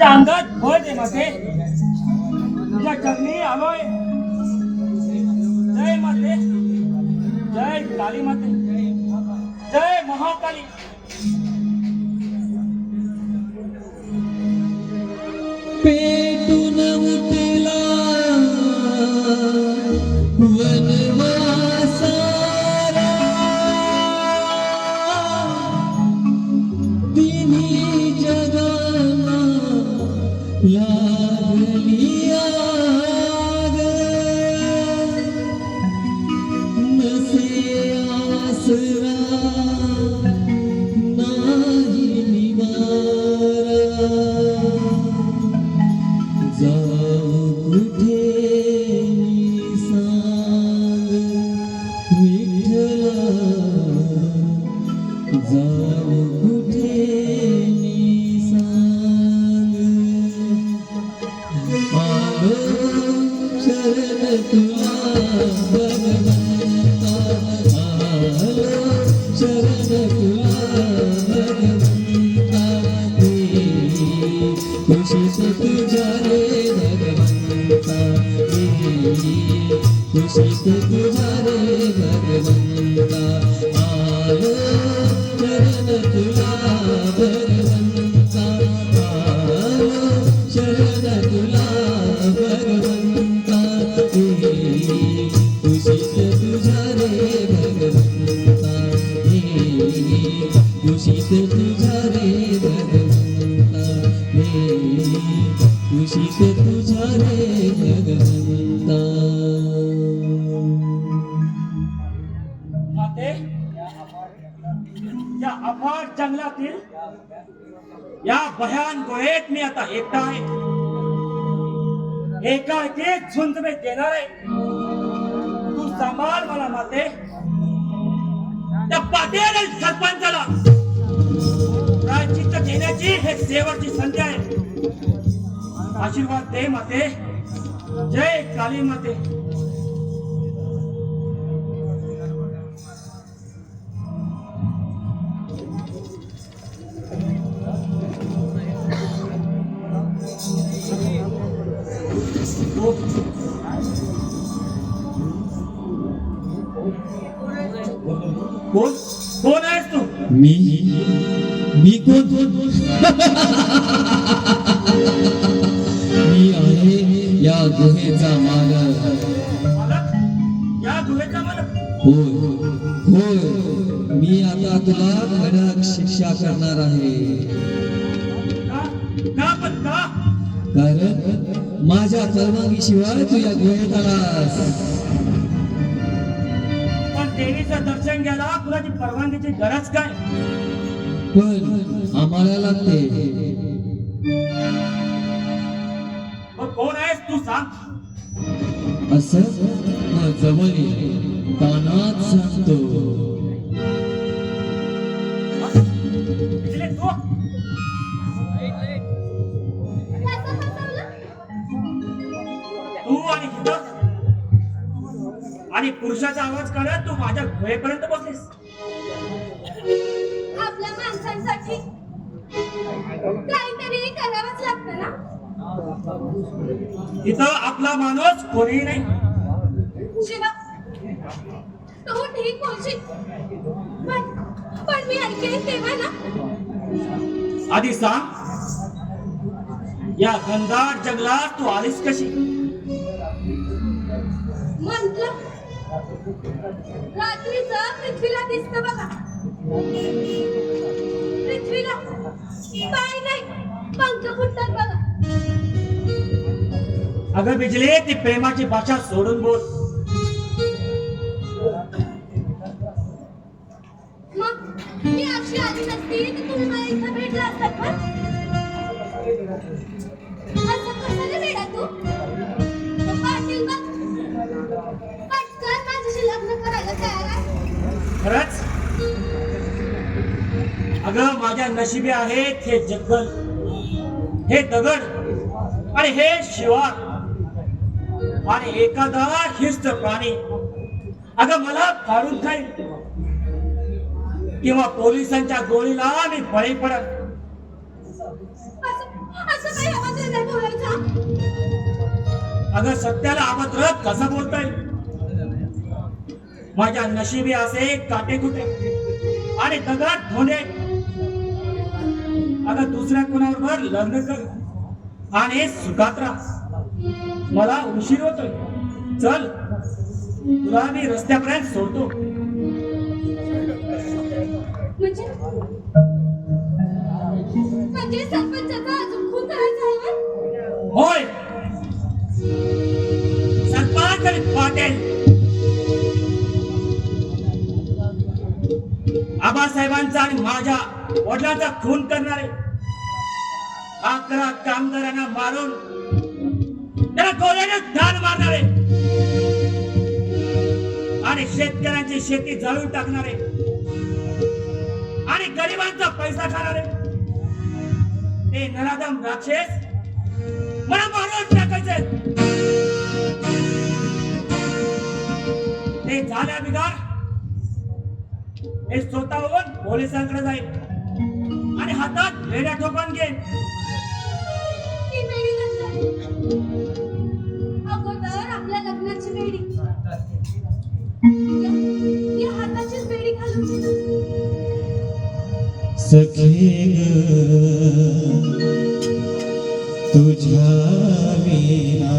अंगात बळ दे माते. तुझ्या चरणी आलोय. जय माते. जय काली माते. जय महाकाली. पेटून शरण तुला या अफाट जंगलातील या भयान गुहेत मी आता एकटा आहे. एका एक झुंज मी देणार. आहे तू सांभाळ मला माते. त्या पाटील सरपंचाला. प्रायचित्त घेण्याची हे शेवटची संधी आहे. आशीर्वाद दे माते. जय काली माते. कोण? कोण आहेस तू? मी मी कोण? मी आहे या गुहेचा मालक. मालक? या गुहेचा मालक? होय होय. मी आता तुला कडक शिक्षा करणार आहे. का? पण का? कारण माझ्या परवानगीशिवाय तू या गुहेत आलास. देवीचं दर्शन घ्यायला कुणाची परवानगीची गरज काय? पण आम्हाला लागते. मग कोण आहेस तू सांग. असं जवळ. कानात सांगतो. आवाज काढत तू माझ्या गुहेपर्यंत बसलीस. आपल्या माणसांसाठी काहीतरी करावंच लागतं ना? तिथं आपला माणूस कोणीही नाही. शिवा तू ठीक बोलशील. पण पण मी ऐकेन तेव्हा ना? आधी सांग या घनदाट जंगलात तू आलीस कशी? म्हंटल रात्रीचं पृथ्वीला दिसतं बघा. पृथ्वीला. पाय नाही. पंख फुटतात बघा. अगं बिजले ती प्रेमाची भाषा सोडून बोल. मग मी अशी आली नसती तर तुम्ही मला इथं भेटला असतात माझ्या नशिबी आहेत हे जंगल हे दगड. आणि हे शिवार आणि एखादा हिस्त प्राणी. अगं मला काढून खाईल किंवा पोलिसांच्या गोळीला मी बळी पडत अगं सत्याला अभद्र कसं बोलता येईल माझ्या नशिबी असे काटे कुठे आणि दगड धोने अगं दुसऱ्या कोणाबरोबर लग्न कर. आणि सुखात राहा मला उशीर होतोय. चल तुला मी रस्त्यापर्यंत सोडतो. म्हणजे? म्हणजे सरपंचाचा अजून खून करायचा आहे व्हय? होय. सरपंच आणि पाटील. आबासाहेबांचा आणि माझ्या वडिलांचा खून करणारे अकरा कामगारांना मारून त्याला गोळ्याने ठार मारणारे आणि शेतकऱ्यांची शेती जाळून टाकणारे आणि गरिबांचा पैसा खाणारे. ते नराधम राक्षस मला मारून टाकायचे. ते झाल्या बिगार. हे स्वतःहून पोलिसांकडे जाईल. हातात वेड्या ठोकून नसते. अगोदर आपल्या लग्नाची बेडी या- या हाताचीच बेडी घालून सखे ग तुझ्या विना